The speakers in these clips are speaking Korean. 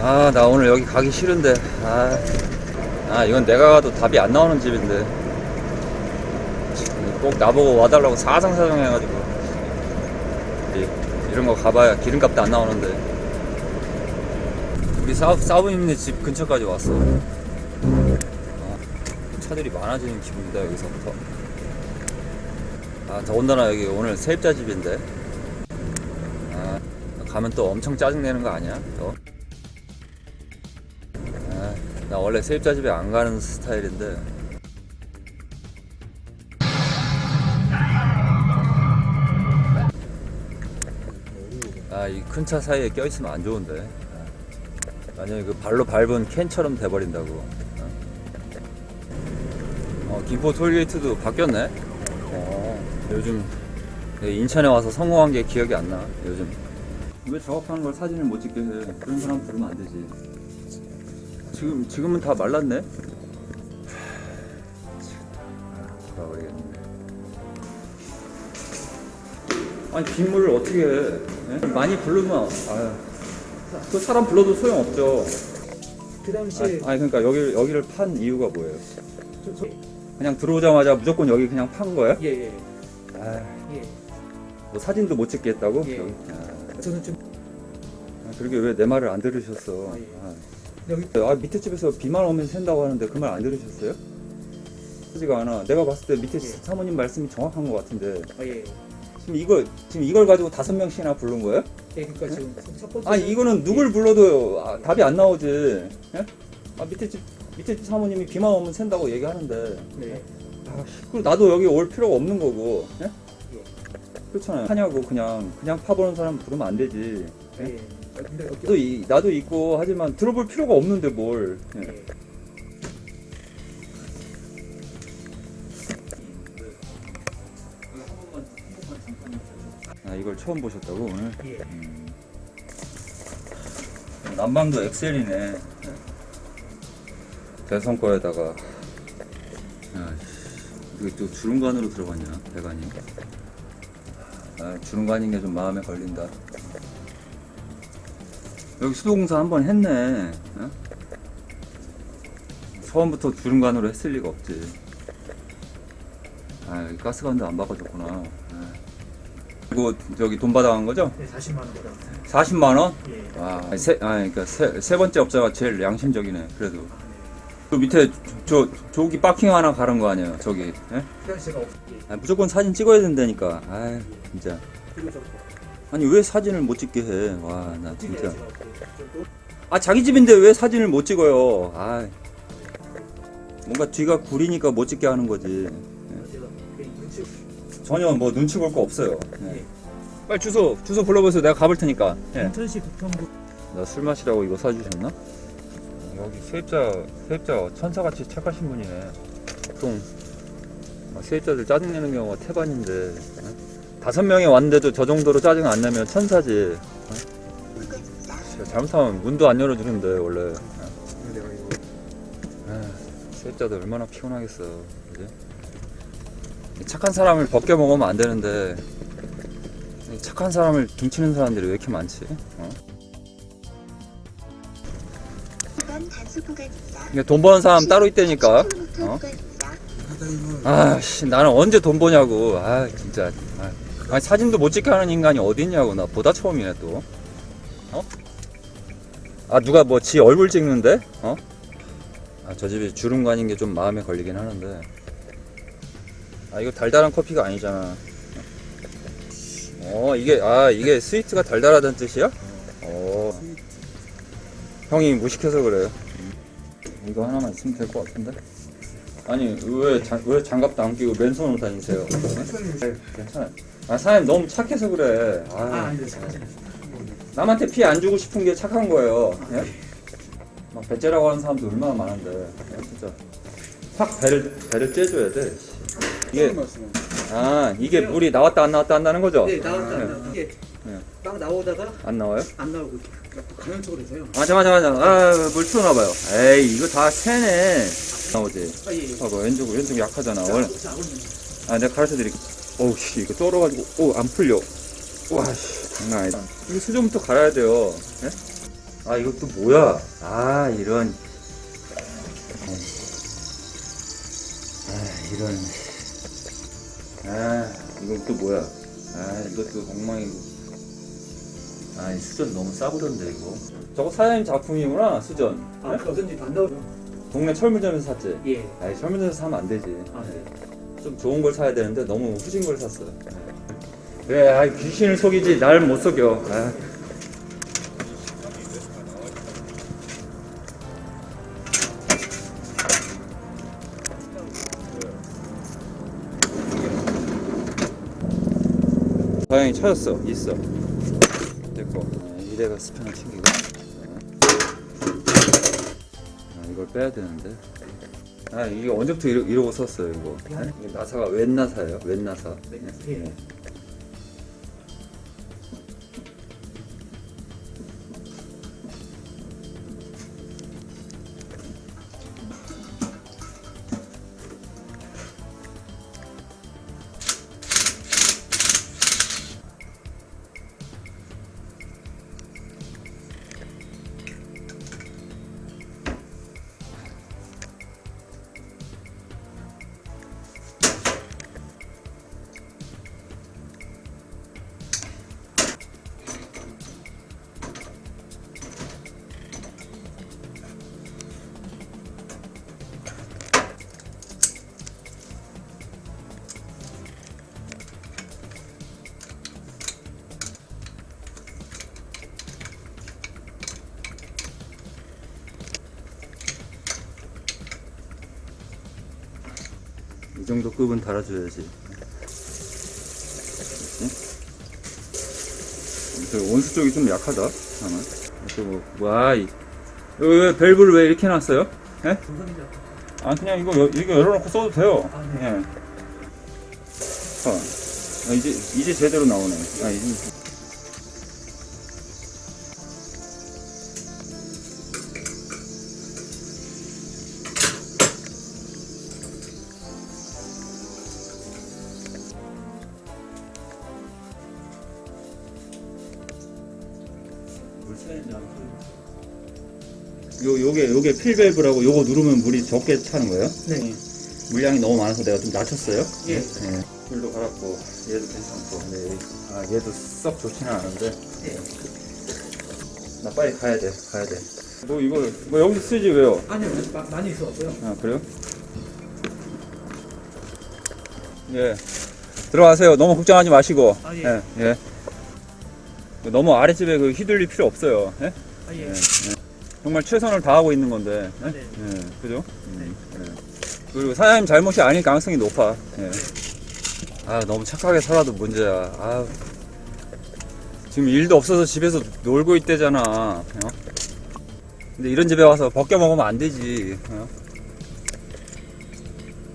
아, 나 오늘 여기 가기 싫은데. 아, 아 이건 내가 가도 답이 안 나오는 집인데. 꼭 나보고 와달라고 사상사정 해가지고. 이- 이런 거 가봐야 기름값도 안 나오는데. 우리 사, 사부님네 집 근처까지 왔어. 아, 차들이 많아지는 기분이다, 여기서부터. 아, 더군다나 여기 오늘 세입자 집인데. 아, 가면 또 엄청 짜증내는 거 아니야? 또? 아, 나 원래 세입자 집에 안 가는 스타일인데. 아, 이 큰 차 사이에 껴있으면 안 좋은데. 아, 만약에 그 발로 밟은 캔처럼 돼버린다고. 어, 어, 김포 톨게이트도 바뀌었네. 어, 요즘 인천에 와서 성공한 게 기억이 안 나. 요즘. 왜 작업하는 걸 사진을 못 찍게 해? 그런 사람 부르면 안 되지. 지금 지금은 다 말랐네. 돌아버리겠네. 아니 빗물을 어떻게 해? 예? 많이 부르면 아유, 그 사람 불러도 소용 없죠. 그 당시 아니, 아니 그러니까 여기 여기를 판 이유가 뭐예요? 저, 저, 그냥 들어오자마자 무조건 여기 그냥 판 거예요? 예, 예, 아, 예. 뭐 사진도 못 찍겠다고? 예. 아, 저는 좀 그러게 왜 내 말을 안 들으셨어? 아, 예. 아. 여기 아 밑에 집에서 비만 오면 샌다고 하는데 그 말 안 들으셨어요? 하지가 않아. 내가 봤을 때 밑에 예. 사모님 말씀이 정확한 것 같은데 아, 예, 지금 이거 지금 이걸 가지고 다섯 명씩이나 부른 거예요? 예, 그러니까 지금 첫 번째 아니 이거는 누굴 불러도 아, 답이 안 나오지. 예? 아 밑에 집 밑에 집 사모님이 비만 오면 샌다고 얘기하는데 네, 아, 그리고 나도 여기 올 필요가 없는 거고. 예? 예. 그렇잖아요. 하냐고 그냥 그냥 파보는 사람 부르면 안 되지. 예. 예. 아, 나도 이, 나도 있고 하지만 들어볼 필요가 없는데 뭘. 예. 예. 아 이걸 처음 보셨다고 오늘? 예. 음. 난방도 엑셀이네. 대성 거에다가 야, 씨, 이게 또 주름관으로 들어갔냐 배관이? 아, 주름관인 게 좀 마음에 걸린다. 여기 수도공사 한 번 했네. 어? 처음부터 주름관으로 했을 리가 없지. 아, 여기 가스관도 안 바꿔줬구나. 아. 이거 저기 돈 받아간 거죠? 네, 40만 원 보다. 40만 원? 예. 와, 아니, 세, 아, 그러니까 세, 세 번째 업자가 제일 양심적이네. 그래도 그 밑에 저 저기 파킹 하나 가는 거 아니에요? 저기. 예? 제가 없. 예. 아, 무조건 사진 찍어야 된다니까. 아, 진짜. 그리고 저 아니 왜 사진을 못 찍게 해? 와, 나 진짜. 아, 자기 집인데 왜 사진을 못 찍어요? 아, 뭔가 뒤가 구리니까 못 찍게 하는 거지. 눈치 전혀 뭐 눈치 볼 거 없어요. 예. 예. 빨리 주소 주소 불러보세요. 내가 가볼 테니까. 예. 인천시 부평구 나 술 마시라고 이거 사주셨나? 여기 세입자 세입자 천사같이 착하신 분이네. 보통 막 세입자들 짜증내는 경우가 태반인데 어? 다섯 명이 왔는데도 저 정도로 짜증 안 내면 천사지. 어? 잘못하면 문도 안 열어주는데 원래. 어? 내가 이거 아, 세입자들 얼마나 피곤하겠어, 그지? 착한 사람을 벗겨 먹으면 안 되는데 이 착한 사람을 등치는 사람들이 왜 이렇게 많지? 어? 단수. 이게 돈 버는 사람 따로 있다니까. 어? 아씨 나는 언제 돈 버냐고. 아 진짜. 아, 아니, 사진도 못 찍게 하는 인간이 어디 있냐고 나 보다 처음이네 또. 어? 아 누가 뭐 지 얼굴 찍는데? 어? 아 저 집이 주름관인 게 좀 마음에 걸리긴 하는데. 아 이거 달달한 커피가 아니잖아. 어 이게 아 이게 스위트가 달달하다는 뜻이야? 어. 형이 무식해서 그래요. 이거 하나만 있으면 될 것 같은데? 아니 왜, 장, 왜 장갑도 안 끼고 맨손으로 다니세요? 네? 괜찮아요. 아 사장님 너무 착해서 그래. 아, 아, 아니, 남한테 피해 안 주고 싶은 게 착한 거예요. 예? 막 배째라고 하는 사람도 얼마나 많은데 야, 진짜 확 배를 배를 째줘야 돼. 이게 아 이게 물이 나왔다 안 나왔다 한다는 거죠? 네, 나왔다 네. 안 나왔다. 이게 네. 막 나오다가 안 나와요? 안 나오고 가면 쪽으로 해서요. 맞아 맞아 맞아. 아물 튀어나봐요. 에이 이거 다 새네. 나오지. 아, 예. 예. 봐봐 왼쪽 왼쪽 약하잖아. 자, 원래 아 내가 가르쳐 드릴게. 어우 씨 이거 떨어가지고 오 안 풀려. 와씨 장난 아니다. 이거 수좀부터 갈아야 돼요. 예? 아 이것도 뭐야 아 이런 아 이런 아 이건 또 뭐야 아 이것도 엉망이고 아이 수전 너무 싸구던데 이거 저거 사장님 작품이구나 수전 아, 네? 어쩐지 반가워요. 동네 철물점에서 샀지 예. 아니 철물점에서 사면 안 되지 아, 네. 좀 좋은 걸 사야 되는데 너무 후진 걸 샀어 그래 아 귀신을 속이지. 날 못 속여. 아. 다행히 찾았어. 있어. 됐고 이래가 스피너 챙기고. 아, 이걸 빼야 되는데 아 이게 언제부터 이러, 이러고 썼어요 이거 네? 나사가 웬 나사예요 웬 나사 네. 네. 이 정도 급은 달아줘야지 응? 저 온수 쪽이 좀 약하다 하나 또 뭐, 와, 이, 왜 밸브를 왜 이렇게 놨어요? 예? 아 그냥 이거 여, 이거 열어놓고 써도 돼요. 예. 어. 아, 이제 이제 제대로 나오네. 아 이제. 물 새는지 안 요, 요게, 요게 필밸브라고 요거 누르면 물이 적게 차는 거예요? 네. 물량이 너무 많아서 내가 좀 낮췄어요. 예. 네. 불도 갈았고, 얘도 괜찮고. 네. 아, 얘도 썩 좋지는 않은데. 예. 나 빨리 가야 돼, 가야 돼. 뭐, 이거, 뭐, 여기서 쓰지, 왜요? 아니요, 마, 많이 있었고요. 아, 그래요? 예. 들어가세요. 너무 걱정하지 마시고. 아, 예. 예. 예. 너무 아랫집에 그 휘둘릴 필요 없어요. 예? 아, 예. 예. 예. 정말 최선을 다하고 있는 건데. 예? 네. 예, 그죠? 음, 예. 그리고 사장님 잘못이 아닐 가능성이 높아. 예. 아, 너무 착하게 살아도 문제야. 아, 지금 일도 없어서 집에서 놀고 있대잖아. 어? 근데 이런 집에 와서 벗겨 먹으면 안 되지. 어?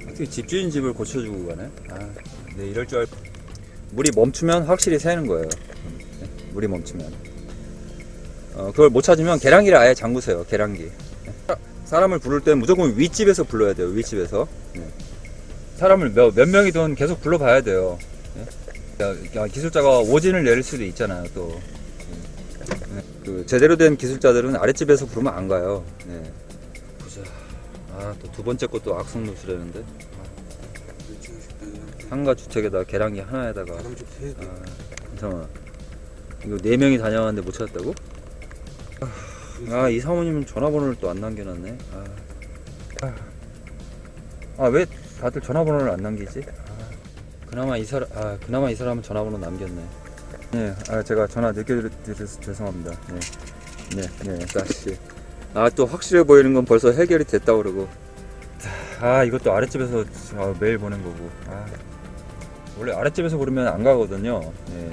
어떻게 집주인 집을 고쳐주고 가네? 아, 네, 이럴 줄 알고. 물이 멈추면 확실히 새는 거예요. 예, 물이 멈추면. 어, 그걸 못 찾으면 계량기를 아예 잠그세요. 계량기. 사- 사람을 부를 때 무조건 윗집에서 불러야 돼요. 윗집에서. 예. 사람을 몇, 몇 명이든 계속 불러봐야 돼요. 야, 기술자가 오진을 내릴 수도 있잖아요. 또. 예. 그 제대로 된 기술자들은 아랫집에서 부르면 안 가요. 예. 보자. 아, 또 두 번째 것도 악성 노출했는데. 상가 주택에다 계량기 하나에다가. 아, 잠깐만. 이거 네 명이 다녀왔는데 못 찾았다고? 아, 이 사모님은 전화번호를 또 안 남겨놨네. 아, 아, 왜 다들 전화번호를 안 남기지? 아, 그나마 이 사람, 아, 그나마 이 사람은 전화번호 남겼네. 네, 아, 제가 전화 늦게 드려서 죄송합니다. 네, 네, 네, 다시. 아, 또 확실해 보이는 건 벌써 해결이 됐다 그러고. 아, 이것도 아랫집에서 아, 메일 보낸 거고. 아, 원래 아랫집에서 부르면 안 가거든요. 네.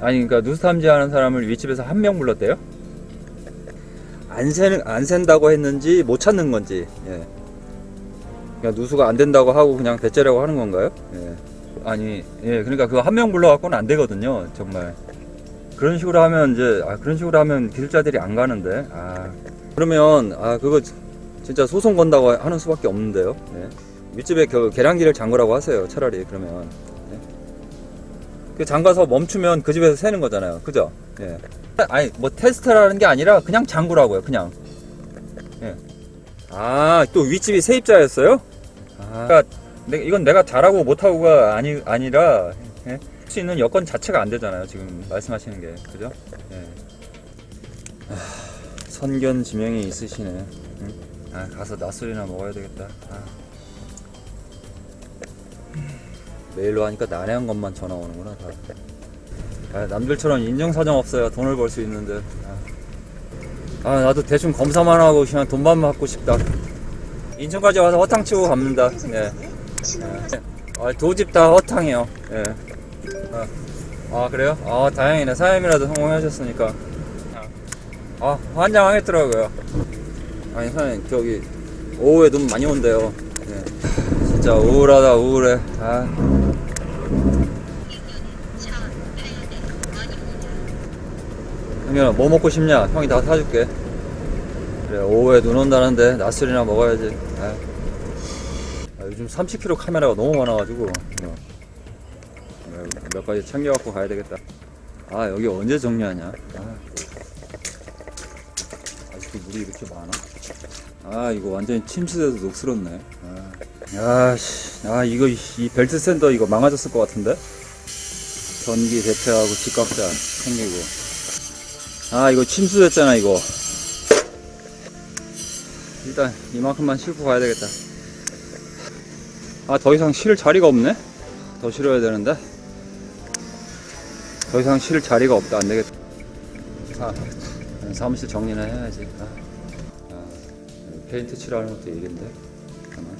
아니 그러니까 누수 탐지하는 사람을 윗집에서 한 명 불렀대요? 안 새는 안 샌다고 했는지 못 찾는 건지. 예. 그냥 누수가 안 된다고 하고 그냥 배째라고 하는 건가요? 예. 아니 예 그러니까 그거 한명 불러갖고는 안 되거든요 정말 그런 식으로 하면 이제 아 그런 식으로 하면 기술자들이 안 가는데 아 그러면 아 그거 지- 진짜 소송 건다고 하는 수밖에 없는데요 예. 윗집에 그 계량기를 잠그라고 하세요 차라리 그러면 예. 그 잠가서 멈추면 그 집에서 새는 거잖아요 그죠? 예. 아니 뭐 테스트라는 게 아니라 그냥 장구라고요. 그냥. 예. 아또 윗집이 세입자였어요? 아, 그러니까 내- 이건 내가 잘하고 못하고가 아니 아니라 예? 할수 있는 여건 자체가 안 되잖아요. 지금 말씀하시는 게 그죠? 예. 아, 선견 지명이 있으시네. 응? 아 가서 낮술이나 먹어야 되겠다. 아. 메일로 하니까 난해한 것만 전화 오는구나 다. 아, 남들처럼 인정사정 없어야 돈을 벌 수 있는데. 아. 아, 나도 대충 검사만 하고 그냥 돈만 받고 싶다. 인천까지 와서 허탕 치고 갑니다. 네. 네. 아, 도집 다 허탕이요. 예. 아, 아, 그래요? 아, 다행이네. 사장님이라도 성공하셨으니까. 아, 환장하겠더라고요. 아니, 사장님, 저기, 오후에 눈 많이 온대요. 네. 진짜 우울하다, 우울해. 아. 형님아 뭐 먹고 싶냐? 형이 다 사줄게. 그래 오후에 눈 온다는데 낮술이나 먹어야지. 아. 아, 요즘 30kg 카메라가 너무 많아가지고 어. 어, 몇 가지 챙겨갖고 가야 되겠다. 아 여기 언제 정리하냐? 아. 아직도 물이 이렇게 많아? 아 이거 완전히 침수돼서 녹슬었네. 아. 야, 씨, 아 이거 이- 이 벨트 샌더 이거 망가졌을 것 같은데? 전기 대체하고 직각자 생기고. 아 이거 침수됐잖아 이거. 일단 이만큼만 싣고 가야 되겠다. 아 더 이상 실 자리가 없네? 더 실어야 되는데? 더 이상 실 자리가 없다. 안 되겠다. 아, 사무실 정리는 해야지. 아, 아, 페인트 칠하는 것도 일인데. 잠깐만.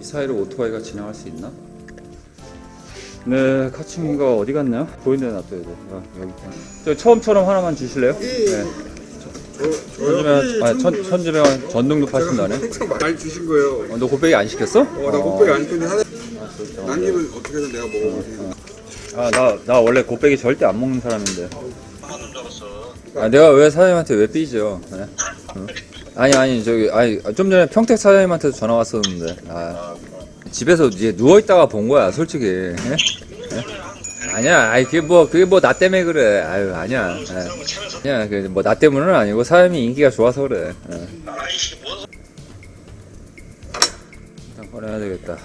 이 사이로 오토바이가 지나갈 수 있나? 네, 카츠미가 어디 갔냐? 보이는 데 놔둬야 돼. 아, 여기 있다. 저 처음처럼 하나만 주실래요? 네. 천지명, 아니, 천, 천지명 전등도 파신 다네. 항상 많이 주신 거예요. 어, 너 곱빼기 안 시켰어? 어, 나 곱빼기 안 시켰는데 하나 아, 진짜. 남기면 어떻게든 내가 먹어. 아, 나, 나 원래 곱빼기 절대 안 먹는 사람인데. 아, 내가 왜 사장님한테 왜 삐져? 네? 응? 아니, 아니, 저기, 아니, 좀 전에 평택 사장님한테도 전화 왔었는데. 아, 집에서 이제 누워 있다가 본 거야, 솔직히. 예? 예? 아니야, 아이, 그게 뭐, 그게 뭐, 나 때문에 그래. 아유, 아니야. 예. 아니야, 그, 뭐, 나 때문은 아니고, 사장님이 인기가 좋아서 그래. 예. 일단 꺼내야 되겠다.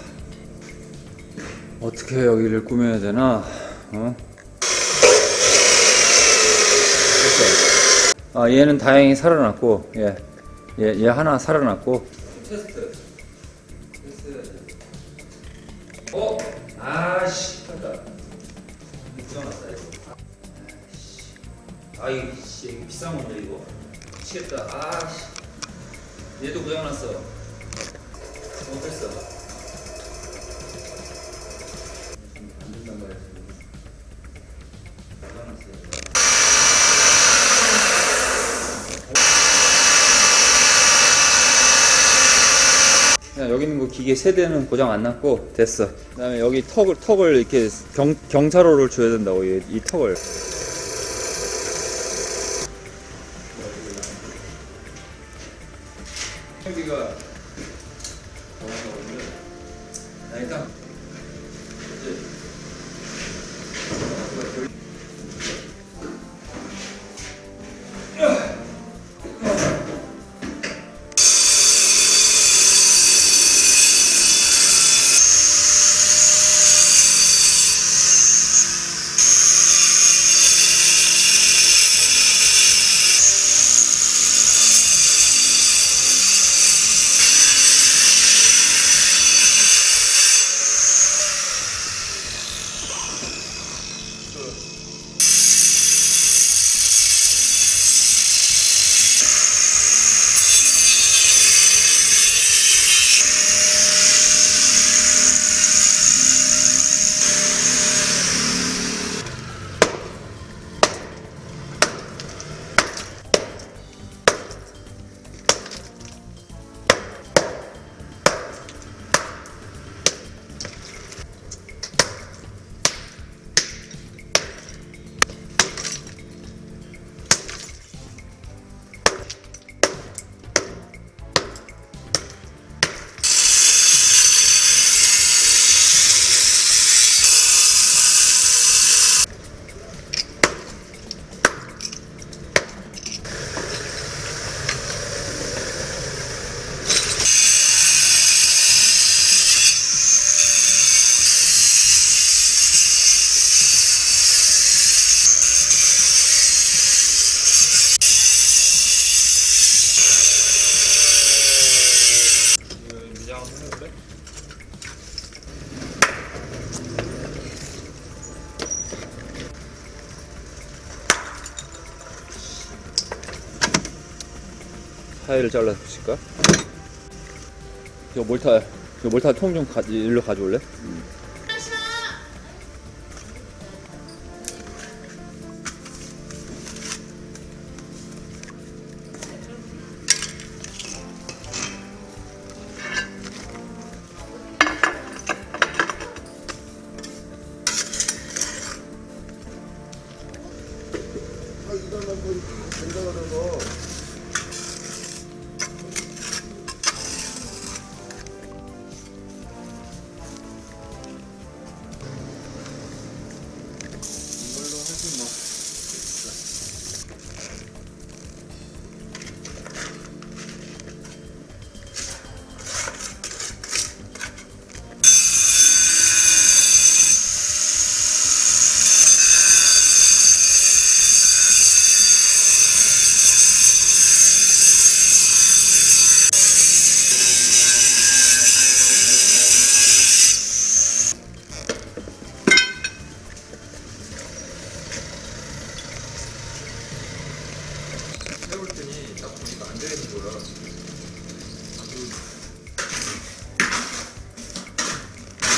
어떻게 여기를 꾸며야 되나? 어? 아 얘는 다행히 살아났고 예. 얘, 얘 하나 살아났고 테스트 아씨 간다 구겨놨다 이거. 아이 씨 이거 비싼 건데 이거. 미치겠다. 아씨. 얘도 고장났어 안 된단 말이야 지금 고장났어요 그냥 여 기계 세대는 고장 안 났고 됐어. 그다음에 여기 턱을 턱을 이렇게 경 경차로를 줘야 된다고 이, 이 턱을. 타일을 잘라 주실까? 저 몰타 저 몰타 통 좀 일로 가져올래? 해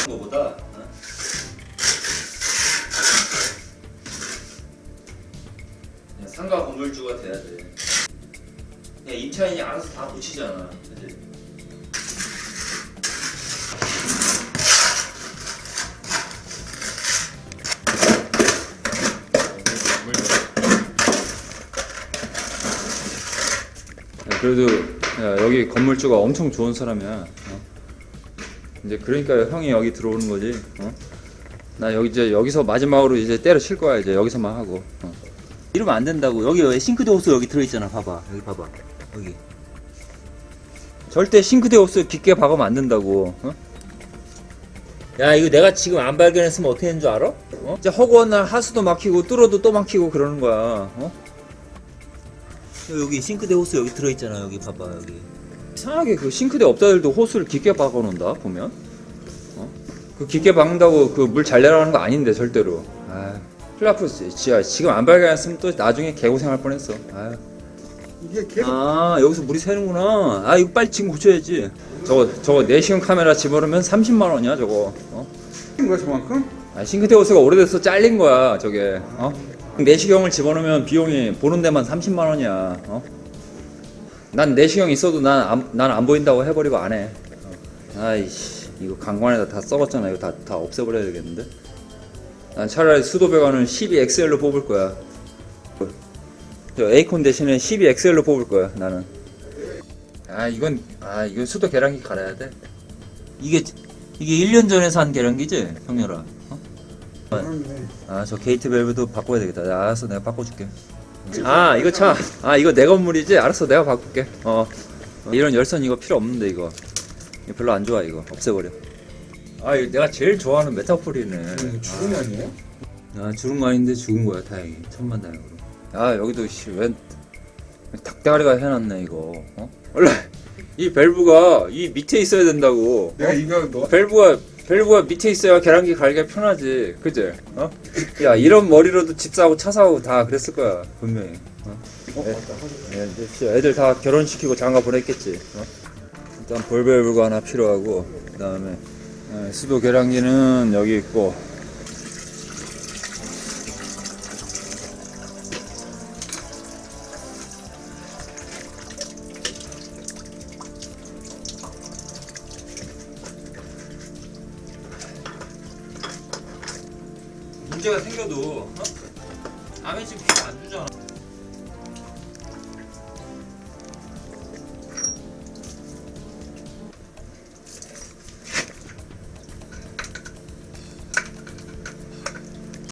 거보다 상가 건물주가 돼야 돼. 그냥 임차인이 알아서 다 고치잖아. 야, 그래도 야, 여기 건물주가 엄청 좋은 사람이야. 어? 이제 그러니까 형이 여기 들어오는 거지. 어? 나 여기 이제 여기서 마지막으로 이제 때려칠 거야 이제 여기서만 하고. 어. 이러면 안 된다고. 여기 왜 싱크대 호스 여기 들어있잖아. 봐봐. 여기 봐봐. 여기. 절대 싱크대 호스 깊게 박으면 안 된다고. 어? 야, 이거 내가 지금 안 발견했으면 어떻게 했는 줄 알아? 어? 이제 허구한 날 하수도 막히고 뚫어도 또 막히고 그러는 거야. 어? 여기 싱크대 호스 여기 들어있잖아. 여기 봐봐. 여기. 이상하게 그 싱크대 업자들도 호스를 깊게 박아놓는다 보면. 어? 그 깊게 박는다고 그 물 잘 내려가는 거 아닌데 절대로. 아, 플라프스 지금 안 발견했으면 또 나중에 개고생할 뻔했어. 아. 이게 계속 아 여기서 물이 새는구나 아 이거 빨리 지금 고쳐야지 저거 저거 내시경 카메라 집어넣으면 30만 원이야 저거 어? 인 거야 저만큼? 아 싱크대 호스가 오래돼서 잘린 거야 저게 어? 내시경을 집어넣으면 비용이 보는 데만 30만 원이야 어? 난 내시경 있어도 난난 안 보인다고 해버리고 안해 어. 아이씨 이거 강관에다 다 썩었잖아 이거 다, 다 없애버려야 되겠는데 난 차라리 수도 배관을 12XL로 뽑을 거야 저 에이콘 대신에 12XL로 뽑을 거야 나는 아 이건 아 이건 수도 계량기 갈아야 돼 이게, 이게 1년 전에 산 계량기지? 형렬아. 어? 아 저 게이트 밸브도 바꿔야 되겠다 야, 알았어 내가 바꿔줄게 아 이거 참아 이거 내 건물이지? 알았어 내가 바꿀게. 어. 어, 이런 열선 이거 필요 없는데 이거. 이거 별로 안 좋아 이거. 없애버려. 아 이거 내가 제일 좋아하는 메타폴이네 죽음 아니에요? 아 죽은 거 아닌데 죽은 거야 다행히. 천만 다행으로. 아 여기도 씨웬 닭대가리가 해놨네 이거. 어? 원래 이 밸브가 이 밑에 있어야 된다고. 내가 이거 너 밸브가 밸브가 밑에 있어야 계란기 갈기가 편하지 그지? 어? 야 이런 머리로도 집 사고 차 사고 다 그랬을 거야 분명히 어? 어, 맞다. 예, 이제 씨, 애들 다 결혼시키고 장가 보냈겠지 어? 일단 볼 밸브가 하나 필요하고 그 다음에 수도 계량기는 여기 있고